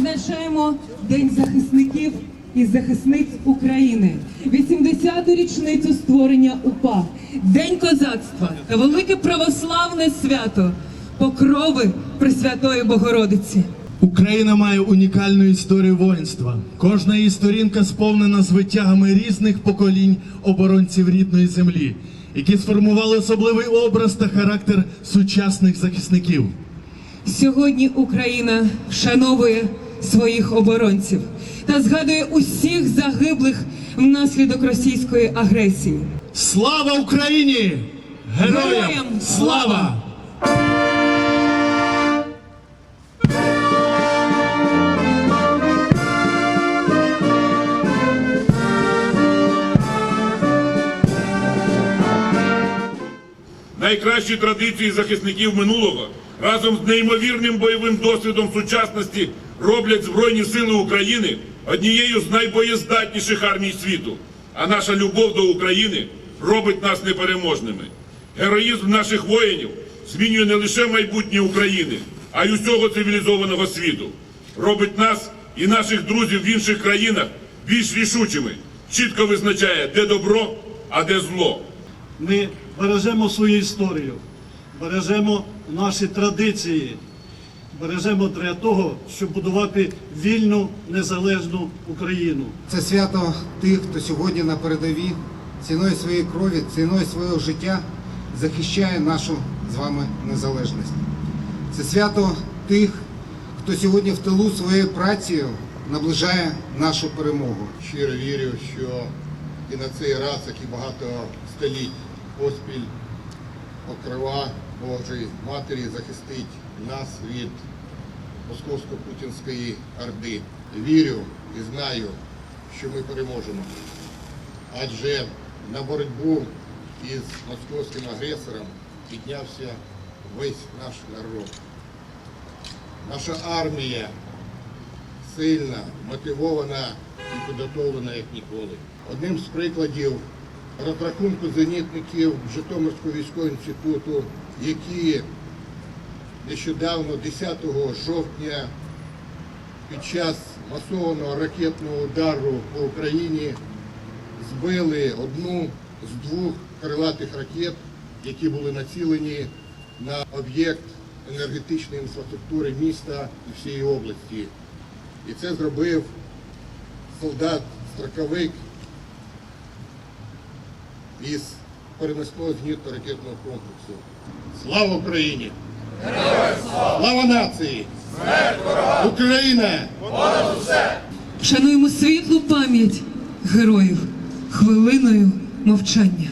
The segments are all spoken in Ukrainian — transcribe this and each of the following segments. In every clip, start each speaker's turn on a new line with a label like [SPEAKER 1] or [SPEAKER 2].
[SPEAKER 1] відзначаємо День захисників і захисниць України, 80-ту річницю створення УПА, День козацтва та велике православне свято Покрови Пресвятої Богородиці.
[SPEAKER 2] Україна має унікальну історію воїнства. Кожна її сторінка сповнена звитягами різних поколінь оборонців рідної землі, які сформували особливий образ та характер сучасних захисників.
[SPEAKER 1] Сьогодні Україна вшановує своїх оборонців та згадує усіх загиблих внаслідок російської агресії.
[SPEAKER 2] Слава Україні! Героям
[SPEAKER 1] Героям
[SPEAKER 2] слава!
[SPEAKER 3] Найкращі традиції захисників минулого разом з неймовірним бойовим досвідом сучасності роблять Збройні Сили України однією з найбоєздатніших армій світу. А наша любов до України робить нас непереможними. Героїзм наших воїнів змінює не лише майбутнє України, а й усього цивілізованого світу. Робить нас і наших друзів в інших країнах більш рішучими, чітко визначає, де добро, а де зло.
[SPEAKER 4] Ми бережемо свою історію, бережемо наші традиції, бережемо для того, щоб будувати вільну незалежну Україну.
[SPEAKER 5] Це свято тих, хто сьогодні на передовій ціною своєї крові, ціною свого життя захищає нашу з вами незалежність. Це свято тих, хто сьогодні в тилу своєю працею наближає нашу перемогу.
[SPEAKER 6] Щиро вірю, що і на цей раз, як і багато століть поспіль покрива Божої Матері захистить нас від московсько-путінської орди. Вірю і знаю, що ми переможемо. Адже на боротьбу із московським агресором піднявся весь наш народ. Наша армія сильна, мотивована і підготовлена як ніколи. Одним з прикладів розрахунку зенітників Житомирського військового інституту, які нещодавно, 10 жовтня, під час масованого ракетного удару по Україні збили одну з двох крилатих ракет, які були націлені на об'єкт енергетичної інфраструктури міста і всієї області. І це зробив солдат-строковик із переносного зенітно ракетного комплексу. Слава Україні! Слава нації! Україна!
[SPEAKER 1] Шануємо світлу пам'ять героїв хвилиною мовчання.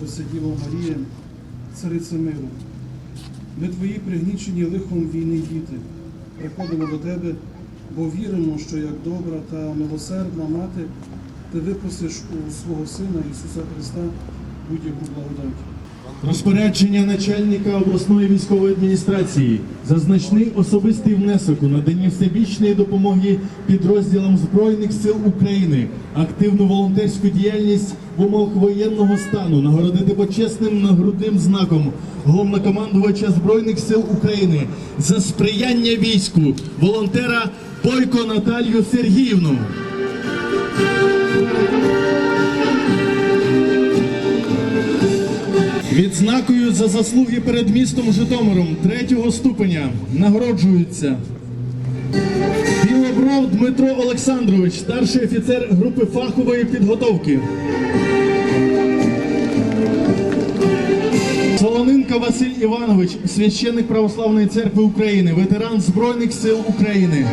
[SPEAKER 7] Богородице Діво Марія, Царице миру, ми твої пригнічені лихом війни діти, приходимо до тебе, бо віримо, що як добра та милосердна мати, ти випросиш у свого Сина Ісуса Христа будь-яку благодать.
[SPEAKER 2] Розпорядження начальника обласної військової адміністрації за значний особистий внесок у наданні всебічної допомоги підрозділам Збройних сил України, активну волонтерську діяльність в умовах воєнного стану, нагородити почесним нагрудним знаком головнокомандувача Збройних сил України за сприяння війську волонтера Бойко Наталію Сергіївну. Відзнакою за заслуги перед містом Житомиром третього ступеня нагороджуються Білобров Дмитро Олександрович, старший офіцер групи фахової підготовки. Солоненко Василь Іванович, священник Православної церкви України, ветеран Збройних сил України.